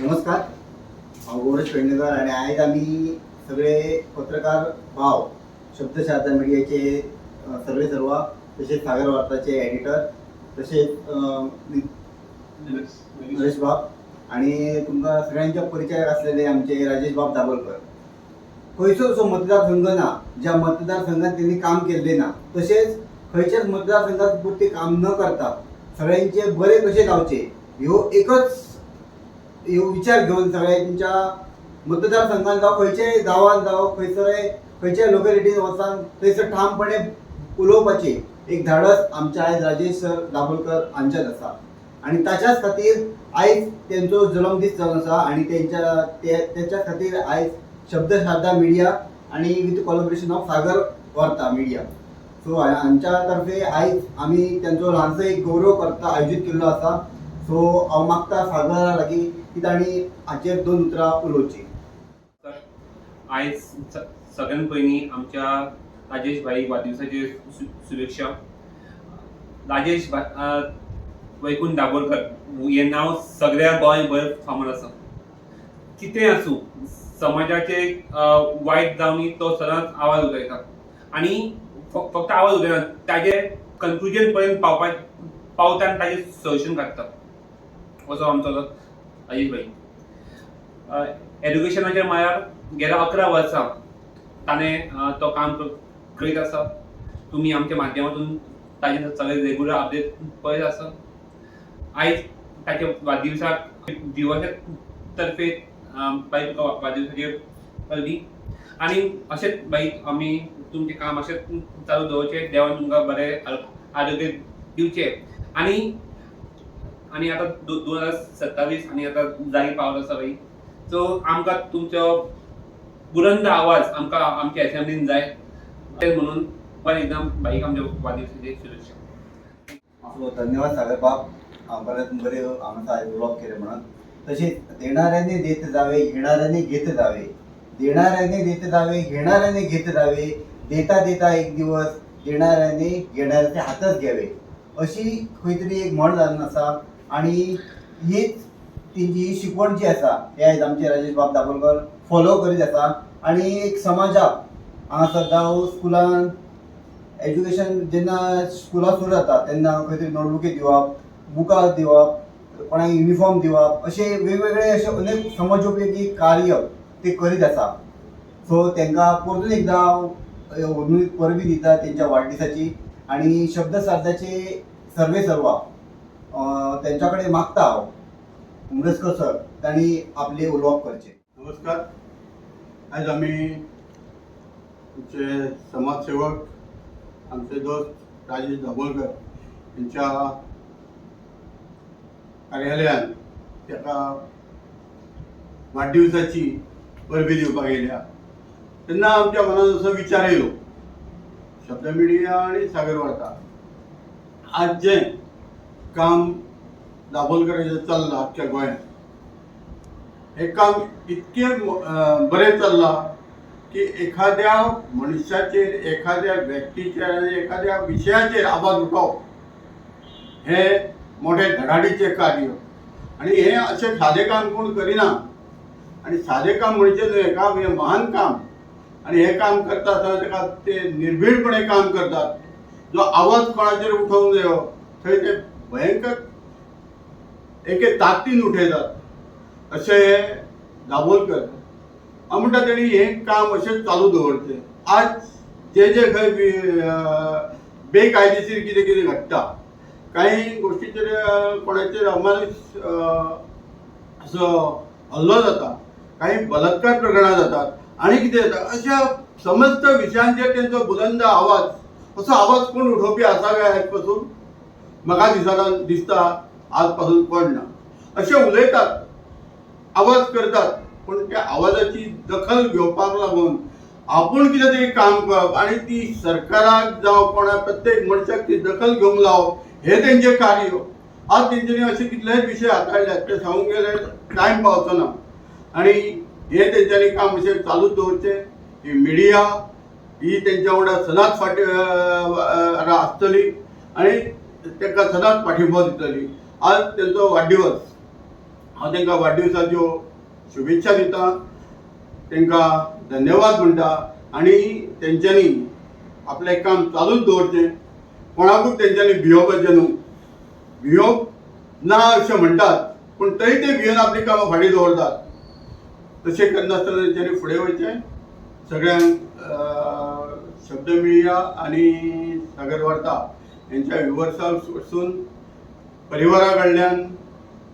नमस्कार. गौरव पेडणेकर आणि आयज आमी सगळे पत्रकार भाव शब्दशास्त्र मिडियाचे अ, सर्वे सर्वा तसेच सागर वार्ताचे एडिटर तसेच नरेश बाब आणि तुमकां सगळ्यांच्या परिचयाक असलेले आमचे राजेश बाब दाबोलकर खंयचो असो मतदारसंघ ना ज्या मतदारसंघात त्यांनी काम केल्ले ना तसेच खंयच्याच मतदारसंघात ते काम न करता सगळ्यांचे बरे कशे जावचे ह्यो एकच विचार घेवन तुमच्या मतदारसंघात जावं खंयच्याय गांवांत जावं खंयसरय खंयच्याय लोकेलिटीन वचून थंयसर ठामपणे उलोवपाचे. एक धाडस आमच्या आयज राजेश सर दाबोलकर हांच्यात आसा आणि ताच्याच खातीर आयज तेंचो जन्मदीस जावन आसा आणि तेंच्या ते- तेच्या खातीर आयज शब्दशारदा मिडिया आणि with collaboration of Sagar Varta media so हांच्या तर्फे आयज आमी तेंचो ल्हानसो एक गौरव करता आयोजीत केल्लो आसा सो हांव मागता सागरा लागीं की तांणी हाचेर दोन उतरां उलोवची. आयज स- पयलीं आमच्या राजेश भाई वाडदिवसाचे शुभेच्छा. राजेश भा- अ, वैकुंठ हें नांव हो सगळ्या गोंयभर फामाद आसा कितें आसूं समाजाचे वायट जावनी तो सदांच आवाज उलयता आनी फक्त आवाज उलयना ताजे कन्क्लुजन पर्यंत पावपा पावता आनी ताजें सोल्युशन काडटा असो आमचो राजेश भाई एज्युकेशनाच्या मळार गेल्या अकरा वर्सां ताणें तो काम करीत आसा तुमी आमच्या माध्यमातून ताजे सगळे रेगुलर अपडेट पळयत आसा आयज ताच्या वाडदिवसाक दिवसा तर्फे बाई तुका वाडदिवसाचेर कळली आनी अशेंच बाई आमी तुमचें काम अशेंच चालू दवरचें देवान तुमकां बरें आरोग्य दिवचें आनी आनी आतां दो- दोन हजार सत्तावीस आनी आतां जागी पावलो आसा सो आमकां तुमचो बुलंद आवाज आमकां आमच्या असेंब्लीन जाय. ते म्हणून पण एकदम बाईक आमच्या वाडदिवसाची शुभेच्छा. धन्यवाद सागर बाब. हांव बरें बरे आमचा आयज केले म्हणून. तशेंच देणाऱ्याने देत जावे घेणाऱ्याने घेत जावे. देणाऱ्याने देत जावे घेणाऱ्याने घेत जावे. देता देता एक दिवस देणाऱ्याने घेणाऱ्याचे हातच घ्यावे. अशी खंय तरी एक म्हण जावन आसा आणि हीच तेंची शिकवण जी आसा हे आयज आमचे राजेश बाब दाबोलकर फॉलो करीत आसा आणि एक समाजाक हांगासर जावं हो स्कुलान एज्युकेशन जेन्ना स्कुलां सुरू जाता तेन्ना खंय तरी नोटबुकी दिवप बुकां दिवप कोणाक युनिफॉर्म दिवप अशे वेगवेगळे अशे अनेक समाजोपयोगी कार्य ते करीत आसा सो तांकां परतून एकदां हांव परबी दिता तेंच्या वाडदिसाची आणि शब्द सर्वे सर्वा. त्यांच्याकडे कडेन मागता आहोत उमरेसकर सर तांणी आपले उलोवप करचे. नमस्कार. आज आम्ही आमचे समाजसेवक आमचे दोस्त राजेश दाभोलकर यांच्या कार्यालयान त्याका वाडदिवसाची परबी दिवपाक गेल्या तेन्ना आमच्या मनात असो विचार येयलो शब्द मिडिया आणि सागर वार्ता आज जे काम दाबोलकरांचें चल्लां अख्ख्या गोंयांत हे काम इतके बरे बरें चल्लां की एखाद्या मनशाचेर एखाद्या व्यक्तीचेर आनी एखाद्या विशयाचेर आवाज उठोवप हे मोठे धडाडीचे कार्य. आणि हे अशें सादें काम कोण करिना? आणि सादें काम म्हणजे न्हय काम हे महान काम. आणि हे काम करता आसतना ताका ते निर्भीडपणे काम करतात. जो आवाज कोणाचेर उठोवंक जायो थंय ते भयंकर. एके ताकतीन उठयतात अशे दाबोलकर हांव म्हणटा तेणी हें काम अशेंच चालू दवरचें आज जे जे खंय बेकायदेशीर कितें कितें घडटा कांय गोश्टीचेर कोणाचेर अमानुष असो हल्लो जाता. काही बलात्कार प्रकरणां जातात. आनी कितें जाता अशा समस्त विशयांचेर तेंचो बुलंद आवाज असो आवाज कोण उठोवपी आसा काय आयजपासून म्हाका दिसाला दिसता आज पासून कोण ना उलयतात आवाज करतात पण त्या आवाजाची दखल घेवपाक लागून आपूण कितें तरी काम करप आनी ती सरकाराक जावं कोणा प्रत्येक मनशाक ती दखल घेवंक लावप हें तेंचें कार्य. आज तेंच्यांनी अशे कितलेच विशय हाताळल्यात ते सांगूंक गेले टायम पावचो ना आनी हे तेंच्यांनी काम अशें चालूच दवरचें ही मिडिया ही तेंच्या वांगडा सदांच फाटी आसतली आनी ताका सदांच पाठिंबो दितली. आज तेंचो वाडदिवस हांव तांकां वाडदिवसाच्यो शुभेच्छा दिता तांकां धन्यवाद म्हणटा आनी तेंच्यांनी आपलें काम चालूच दवरचें कोणाकूच तेंच्यांनी भियोवपाचें न्हू भियोवप ना अशें म्हणटात पूण तरी ते भियेन आपली कामां फाटीं दवरतात तशें करनासतना तेंच्यांनी फुडें वयचें सगळ्यांक शब्द मिडिया आनी सागर वार्ता यांच्या विवर्साक वचून परिवारा कडल्यान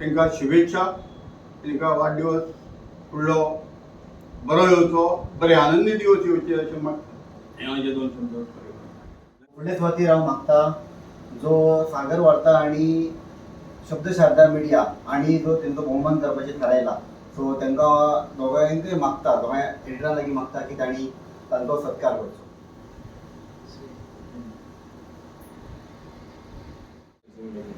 तांकां शुभेच्छा तांकां वाडदिवस फुडलो बरो येवचो बरे आनंदी दिवस येवचे अशें हे म्हाजे दोन शब्द फुडले सुवातेर हांव मागता जो सागर वार्ता आणि शब्द शारदा मिडिया आणि जो त्यांचा भोवमान करपाचें थारायला सो तांकां दोगांयकय मागता दोगांय एडिटरां लागीं मागता की तांणी तांचो सत्कार करचो.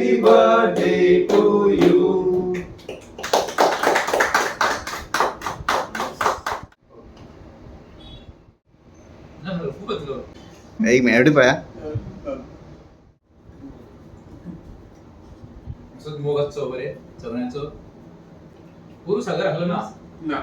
Happy birthday to you. एक मिनिट पाया असं मोगाचो बरे चवण्याचो पुरू सागर आहलो ना ना